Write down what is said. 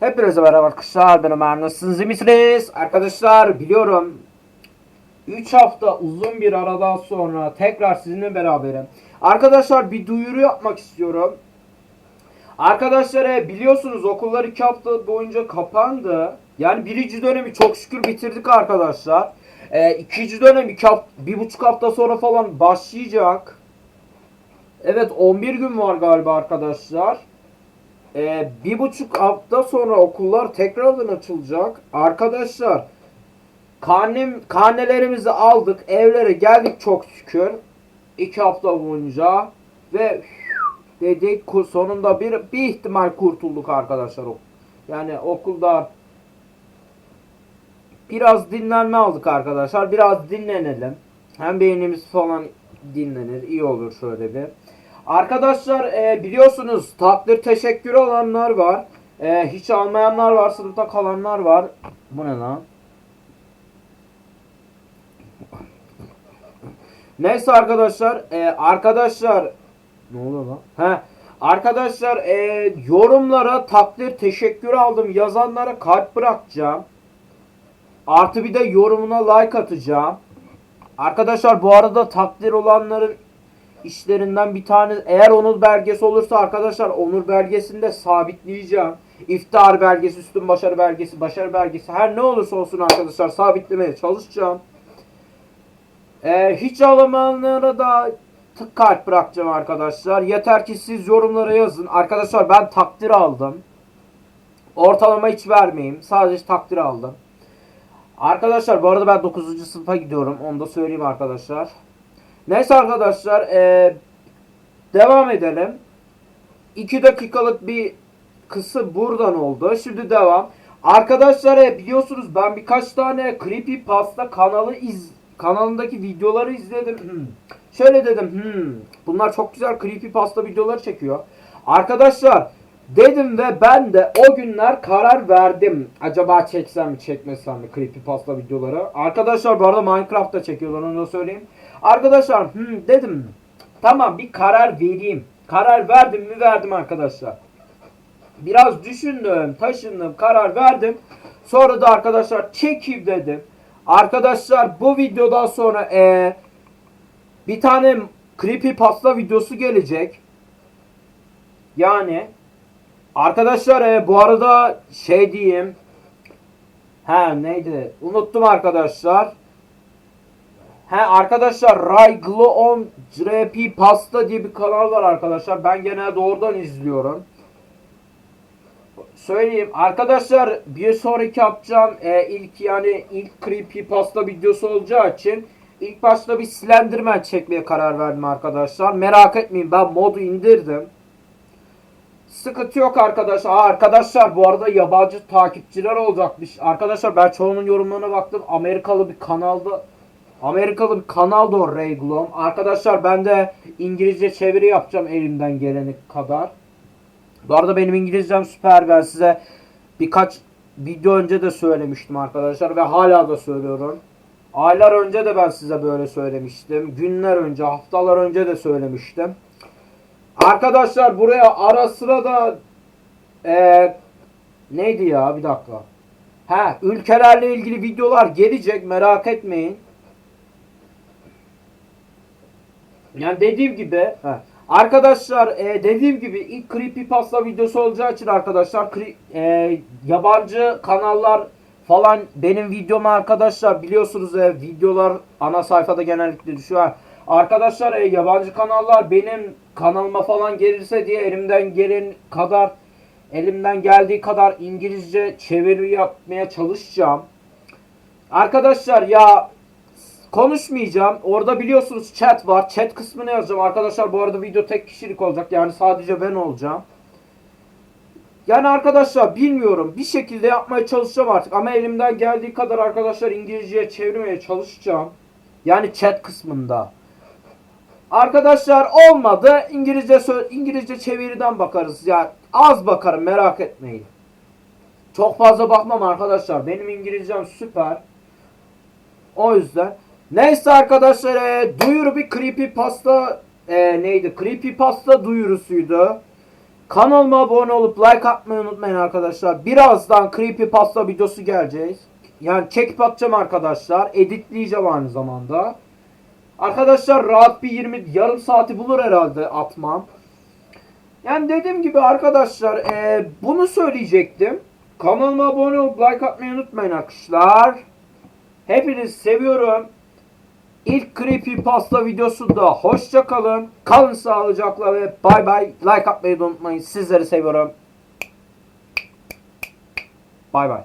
Hepinize merhaba arkadaşlar ben Ömer nasılsınız iyi misiniz? Arkadaşlar biliyorum 3 hafta uzun bir aradan sonra tekrar sizinle beraberim. Arkadaşlar bir duyuru yapmak istiyorum. Arkadaşlar e, biliyorsunuz okullar 2 hafta boyunca kapandı. Yani birinci dönemi çok şükür bitirdik arkadaşlar. E, ikinci dönem iki hafta, bir buçuk hafta sonra falan başlayacak. Evet 11 gün var galiba arkadaşlar. Ee, bir buçuk hafta sonra okullar tekrardan açılacak. Arkadaşlar karnem, karnelerimizi aldık. Evlere geldik çok şükür. iki hafta boyunca. Ve dedik sonunda bir, bir ihtimal kurtulduk arkadaşlar. Yani okulda biraz dinlenme aldık arkadaşlar. Biraz dinlenelim. Hem beynimiz falan dinlenir. iyi olur şöyle bir. Arkadaşlar e, biliyorsunuz takdir teşekkürü olanlar var. E, hiç almayanlar var. Sınıfta kalanlar var. Bu ne lan? Neyse arkadaşlar. e, arkadaşlar. Ne oluyor lan? He. Arkadaşlar e, yorumlara takdir teşekkür aldım. Yazanlara kalp bırakacağım. Artı bir de yorumuna like atacağım. Arkadaşlar bu arada takdir olanların işlerinden bir tane eğer onur belgesi olursa arkadaşlar onur belgesini de sabitleyeceğim. İftihar belgesi, üstün başarı belgesi, başarı belgesi her ne olursa olsun arkadaşlar sabitlemeye çalışacağım. Ee, hiç alamayanlara da tık kalp bırakacağım arkadaşlar. Yeter ki siz yorumlara yazın. Arkadaşlar ben takdir aldım. Ortalama hiç vermeyeyim. Sadece takdir aldım. Arkadaşlar bu arada ben 9. sınıfa gidiyorum. Onu da söyleyeyim arkadaşlar. Neyse arkadaşlar eee, devam edelim. 2 dakikalık bir kısa buradan oldu. Şimdi devam. Arkadaşlar e, biliyorsunuz ben birkaç tane creepy pasta kanalı iz kanalındaki videoları izledim. Hmm. Şöyle dedim. Hmm, bunlar çok güzel creepy pasta videoları çekiyor. Arkadaşlar dedim ve ben de o günler karar verdim. Acaba çeksem mi çekmesem mi creepy pasta videoları. Arkadaşlar bu arada Minecraft'ta çekiyorlar onu da söyleyeyim. Arkadaşlar hmm, dedim tamam bir karar vereyim. Karar verdim mi verdim arkadaşlar. Biraz düşündüm, taşındım, karar verdim. Sonra da arkadaşlar çekeyim dedim. Arkadaşlar bu videodan sonra eee bir tane creepy pasta videosu gelecek. Yani arkadaşlar e, bu arada şey diyeyim. He neydi? Unuttum arkadaşlar. He arkadaşlar Ray Gloom JP Pasta diye bir kanal var arkadaşlar. Ben genelde oradan izliyorum. Söyleyeyim arkadaşlar bir sonraki yapacağım e, ilk yani ilk creepy pasta videosu olacağı için ilk başta bir Slenderman çekmeye karar verdim arkadaşlar. Merak etmeyin ben modu indirdim. Sıkıntı yok arkadaşlar. Aa, arkadaşlar bu arada yabancı takipçiler olacakmış. Arkadaşlar ben çoğunun yorumlarına baktım. Amerikalı bir kanalda Amerikalı bir kanalda o Ray Glom. Arkadaşlar ben de İngilizce çeviri yapacağım elimden geleni kadar. Bu arada benim İngilizcem süper. Ben size birkaç video önce de söylemiştim arkadaşlar ve hala da söylüyorum. Aylar önce de ben size böyle söylemiştim. Günler önce, haftalar önce de söylemiştim. Arkadaşlar buraya ara sıra da eee neydi ya bir dakika. Ha ülkelerle ilgili videolar gelecek merak etmeyin. Yani dediğim gibi he, arkadaşlar e, dediğim gibi ilk creepypasta videosu olacağı için arkadaşlar e, yabancı kanallar falan benim videoma arkadaşlar biliyorsunuz e, videolar ana sayfada genellikle düşüyor. Ha, Arkadaşlar e, yabancı kanallar benim kanalıma falan gelirse diye elimden gelen kadar elimden geldiği kadar İngilizce çeviri yapmaya çalışacağım. Arkadaşlar ya konuşmayacağım. Orada biliyorsunuz chat var. Chat kısmını yazacağım. Arkadaşlar bu arada video tek kişilik olacak. Yani sadece ben olacağım. Yani arkadaşlar bilmiyorum. Bir şekilde yapmaya çalışacağım artık. Ama elimden geldiği kadar arkadaşlar İngilizceye çevirmeye çalışacağım. Yani chat kısmında. Arkadaşlar olmadı. İngilizce İngilizce çeviriden bakarız. Ya az bakarım merak etmeyin. Çok fazla bakmam arkadaşlar. Benim İngilizcem süper. O yüzden. Neyse arkadaşlar e, duyuru bir creepy pasta e, neydi? Creepy pasta duyurusuydu. Kanalıma abone olup like atmayı unutmayın arkadaşlar. Birazdan creepypasta videosu geleceğiz. Yani çekip atacağım arkadaşlar. Editleyeceğim aynı zamanda. Arkadaşlar rahat bir 20 yarım saati bulur herhalde atmam. Yani dediğim gibi arkadaşlar eee, bunu söyleyecektim. Kanalıma abone olup like atmayı unutmayın arkadaşlar. Hepinizi seviyorum. İlk Creepypasta videosunda hoşça kalın. Kalın sağlıcakla ve bay bay. Like atmayı unutmayın. Sizleri seviyorum. Bay bay.